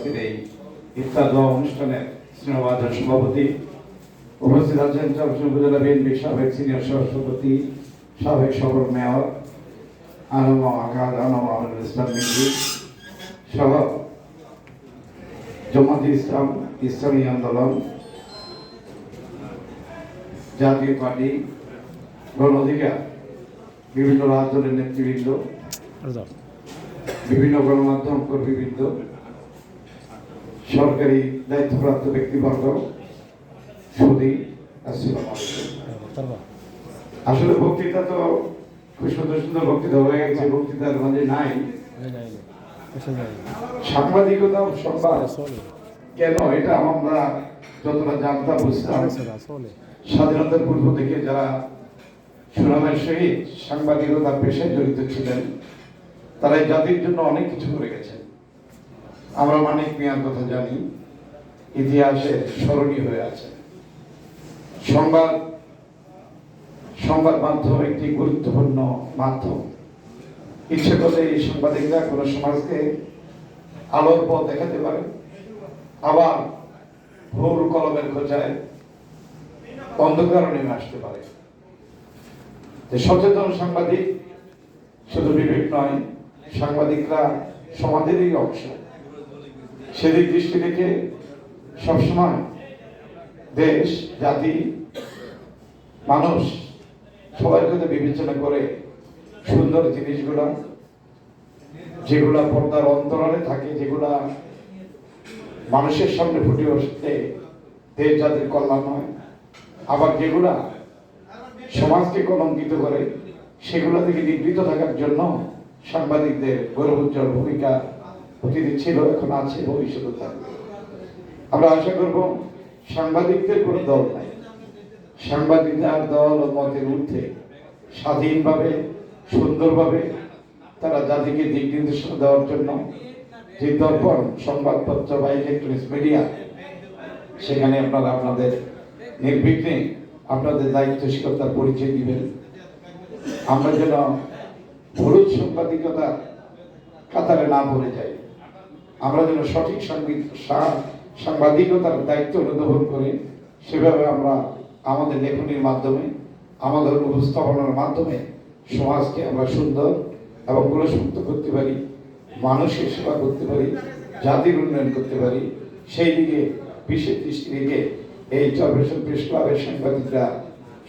আজকের এই ইফতার দোয়া অনুষ্ঠানের স্নেহবাদন সভাপতি উপস্থিত আছেন চরফিন উপজেলা বিএনপি সাবেক সিনিয়র সভাপতি সাবেক সফর মেয়র আনম আকাদ আনম আমিনুল ইসলাম মিন্টু সহ জমাত ইসলাম ইসলামী আন্দোলন জাতীয় পার্টি গণ অধিকার বিভিন্ন রাজনৈতিক নেতৃবৃন্দ বিভিন্ন গণমাধ্যম কর্মীবৃন্দ সরকারি দায়িত্বপ্রাপ্ত ব্যক্তিবর্গ সুদী আসলে বক্তৃতা তো খুব সুন্দর সুন্দর বক্তৃতা হয়ে গেছে, বক্তৃতার মাঝে নাই। সাংবাদিকতা সংবাদ কেন? এটা আমরা যতটা জানতাম, বুঝতাম। স্বাধীনতার পূর্ব থেকে যারা সুনামের সহিত সাংবাদিকতার পেশায় জড়িত ছিলেন, তারা জাতির জন্য অনেক কিছু করে গেছেন। আমরা মানিক মিয়ার কথা জানি, ইতিহাসে স্মরণীয় হয়ে আছে। সংবাদ সংবাদ মাধ্যম একটি গুরুত্বপূর্ণ মাধ্যম। ইচ্ছে করলে এই সাংবাদিকরা কোনো সমাজকে আলোর পথ দেখাতে পারে। আবার ভুল কলমের খোঁজায় অন্ধকার নেমে আসতে পারে। যে সচেতন সাংবাদিক শুধু বিবেক নয়, সাংবাদিকরা সমাজেরই অংশ। সেদিক দৃষ্টি রেখে সবসময় দেশ, জাতি, মানুষ সবার কথা বিবেচনা করে সুন্দর জিনিসগুলো, যেগুলা পর্দার অন্তরালে থাকে, যেগুলা মানুষের সামনে ফুটে উঠতে দেশ জাতির কল্যাণ হয়। আবার যেগুলা সমাজকে কলঙ্কিত করে, সেগুলো থেকে নিবৃত থাকার জন্য সাংবাদিকদের গৌরবোজ্জ্বল ভূমিকা অতীতে ছিল, এখন আছে, ভবিষ্যতে থাকবে। আমরা আশা করব সাংবাদিকদের কোনো দল নাই। সাংবাদিকরা দল ও মতের ঊর্ধ্বে স্বাধীনভাবে, সুন্দরভাবে তারা জাতিকে দিক নির্দেশনা দেওয়ার জন্য যে দর্পণ সংবাদপত্র বা ইলেকট্রনিক্স মিডিয়া সেখানে আপনারা আপনাদের নির্বিঘ্নে আপনাদের দায়িত্বশীলতার পরিচয় দিবেন। আমরা যেন হলুদ সাংবাদিকতা কাতারে না পড়ে যাই। আমরা যেন সঠিক সাংবিদ- সাংবাদিকতার দায়িত্ব অনুধাবন করে সেভাবে আমরা আমাদের লেখনীর মাধ্যমে, আমাদের উপস্থাপনার মাধ্যমে সমাজকে আমরা সুন্দর এবং গুণসুক্ত করতে পারি, মানুষের সেবা করতে পারি, জাতির উন্নয়ন করতে পারি। সেই দিকে বিশেষ দৃষ্টি রেখে এই চরবেশন প্রেস ক্লাবের সাংবাদিকরা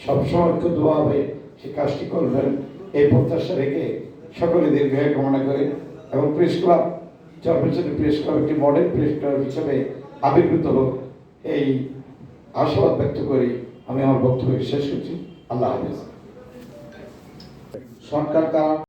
সবসময় ক্ষুদ্রভাবে সে কাজটি করবেন, এই প্রত্যাশা রেখে সকলে দীর্ঘায় কামনা করে এবং প্রেস ক্লাব চরবেশন প্রেস ক্লাব একটি মডেল প্রেস ক্লাব হিসেবে আবির্ভূত হোক এই আশাবাদ ব্যক্ত করি আমি আমার বক্তব্য শেষ করছি। আল্লাহ হাফিজ। সরকার তারা